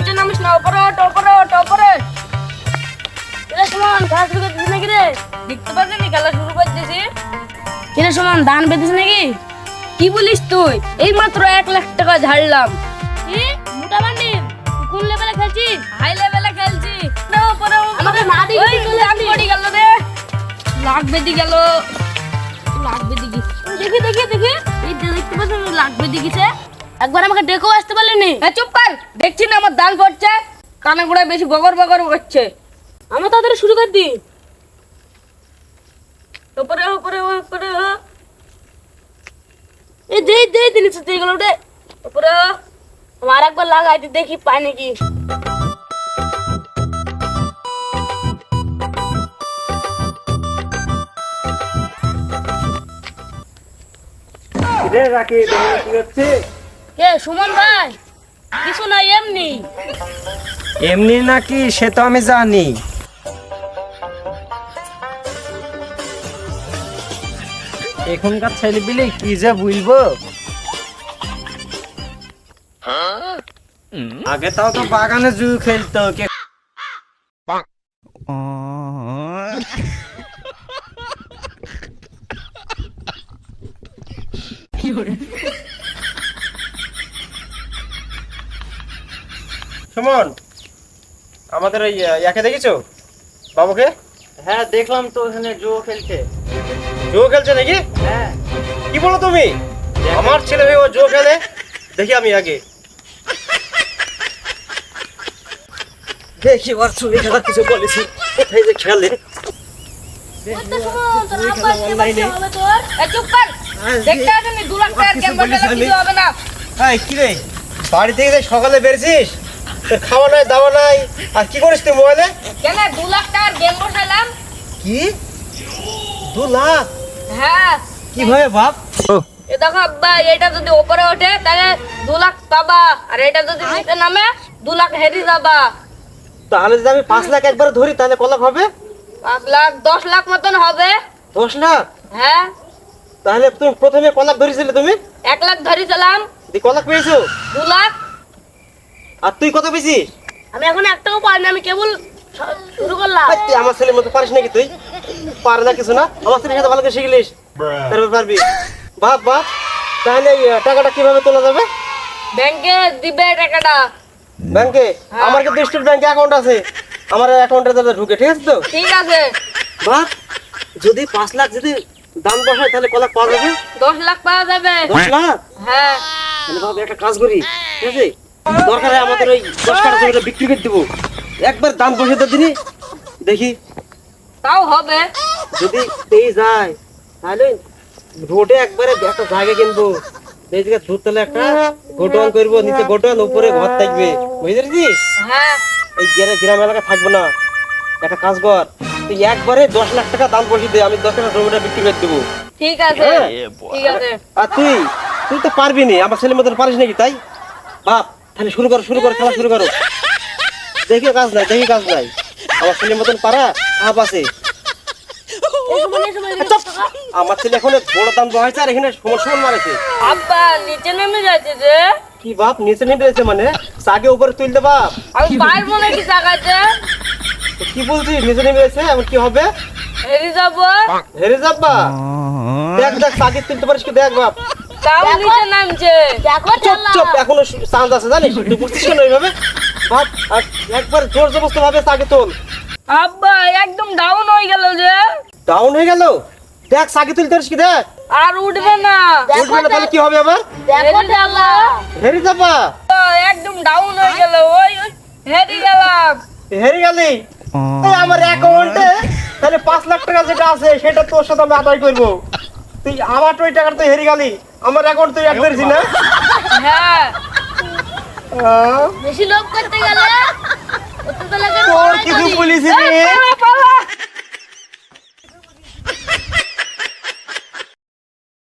নিচে নামিস না ওপরে ওঠ ওপরে ওঠ ওপরে সুমন খেলা শুরু করছিস নাকি রে? দেখতে পাচ্ছি খেলা শুরু করতেছি কিরে সুমন ধান বেঁধেছিস নাকি? কি বলিস তুই? এই মাত্র এক লাখ টাকা ঝাড়লাম। কি? মোটা বান্ডিল তুই কোন লেভেলে খেলছিস? হাই লেভেলে খেলছি। না, ওপরে। আমাকে না চলে লাখ আসলি। গেল রে। লাখ বেদি গেল। লাখ বেদি গেছে। দেখি দেখি দেখি। এই দেখতে পাচ্ছ লাগবে দেখিছে একবার আমাকে ডেকেও আসতে পারলিনি? হ্যাঁ চুপ কর। দেখছি না আমার দান পড়ছে। কানে গোড়ায় বেশি বগর বগর করছে আমরা তাড়াতাড়ি শুরু করে দিই। উপরে উপরে উপরে এই দে দে দিলি তুই এগুলো উঠে উপরে আমার একবার লাগাই দি দেখি পাই নাকি। রে রাখি কি হচ্ছে? কে সুমন ভাই কিছু না এমনি। এমনি নাকি সে তো আমি জানি। এখনকার ছেলেপিলে কি যে বলব? আগে তাও তো বাগানে জু খেলতো কে সুমন আমাদের ওই ইয়াকে দেখেছ? বাবুকে? হ্যাঁ দেখলাম তো ওখানে জো খেলছে। জো খেলছে নাকি? হ্যাঁ। কি বলো তুমি? আমার ছেলে হয়ে ও জো খেলে? দেখি আমি আগে। দেখি ওর ছবি খেলার কিছু বলেছি। কোথায় যে খেলে। রে? বাড়ি থেকে সকালে বেরছিস খাওয়া নাই দাওয়া নাই। আর কি করিস তুই মোবাইলে? কেন দু লাখ টাকার গেম বসালাম কি? দু লাখ? হ্যাঁ। কীভাবে বাপ? এ দেখো আব্বা এটা যদি উপরে ওঠে তাহলে দু লাখ পাবা। আর এটা যদি নিচে নামে দু লাখ হেরি যাবা। তাহলে যদি আমি পাঁচ লাখ একবার ধরি তাহলে কত লাখ হবে? পাঁচ লাখ দশ লাখ মতন হবে। দশ লাখ? হ্যাঁ। তাহলে তুমি প্রথমে ক লাখ ধরেছিলে তুমি? এক লাখ ধরেছিলাম। ক লাখ পেয়েছ? দু লাখ। আর তুই কত পেয়েছিস আমি এখন একটাও পারিনি আমি কেবল শুরু করলাম। তুই আমার ছেলের মতো পারিস নাকি তুই? পারে না কিছু না? আমার ছেলের সাথে ভালো করে শিখলিস। তারপর পারবি। বাপ বাপ তাহলে এই টাকাটা কীভাবে তোলা যাবে? ব্যাংকে দিবে টাকাটা। ব্যাংকে? আমার কিন্তু স্টেট ব্যাংকে অ্যাকাউন্ট আছে? আমার অ্যাকাউন্টে তাদের ঢুকে ঠিক আছে তো? ঠিক আছে। বাপ যদি পাঁচ লাখ যদি দাম বসায় তাহলে ক লাখ পাওয়া যাবে? দশ লাখ পাওয়া যাবে। দশ লাখ? হ্যাঁ। তাহলে বাপ একটা কাজ করি ঠিক আছে? দরকার হয় আমাদের ওই দশ কাটা জমিটা বিক্রি করে দেবো। একবার দাম বসে তো দিনই দেখি। তাও হবে। যদি পেয়ে যায় তাহলে রোডে একবারে একটা জায়গা কিনবো। এই জায়গায় দুতলা একটা গোডাউন করব নিচে গোডাউন উপরে ঘর থাকবে। বুঝতে পেরেছিস হ্যাঁ। এই গ্রাম গ্রাম এলাকা থাকব না। একটা কাজ কর তুই একবারে দশ লাখ টাকা দাম বসিয়ে দে আমি দশ টাকা জমিটা বিক্রি করে দেবো। ঠিক আছে। হ্যাঁ। ঠিক আছে। আর তুই তুই তো পারবি না আমার ছেলের মতন পারিস নাকি তাই? বাপ তাহলে শুরু করো শুরু করো খেলা শুরু করো। দেখি কাজ নাই দেখি কাজ নাই। আমার ছেলের মতন পারা হাফ আছে! আমার ছেলে এখন বড় দাম বহাইছে আর এখানে সমান মারেছে আব্বা নিচে নেমে যাচ্ছে যে। কি বাপ নিচে নেমে রয়েছে মানে? চাকে উপরে তুলতে বাপ। আমি পারব নাকি টাকাতে তো কি বলছিস নিচে নেমে রয়েছে এমন কি হবে? হেরে যাব। হেরে যাব। দেখ দেখ চাকে তুলতে পারিস কি? দেখ বাপ। তাও নিচে নামছে। দেখো চুপ চুপ এখনও চান্স আছে জানিস? তুই বুঝছিস কেন এইভাবে? আর একবার জোর জবস্ত ভাবে চাকে তোল। আব্বা একদম ডাউন হয়ে গেল যে। ডাউন হয়ে গেল? দেখ চাকে তুলতে পারিস কি দেখ। আর উঠবে না। উঠবে না তাহলে কি হবে আবার? দেখো হেরে যাবা। একদম ডাউন হয়ে গেল ওই ওই, হেরে গেলাম। হেরে গেলি? আমার অ্যাকাউন্টে তাহলে পাঁচ লাখ টাকা যেটা আছে সেটা তোর সাথে আমি আদায় করব। তুই আমার তো ওই টাকাটা তুই হেরে গেলি। আমার অ্যাকাউন্ট তুই অ্যাড করেছি না? হ্যাঁ। বেশি লোভ করতে গেলে তো তোর কিছু পুলিশ পালা।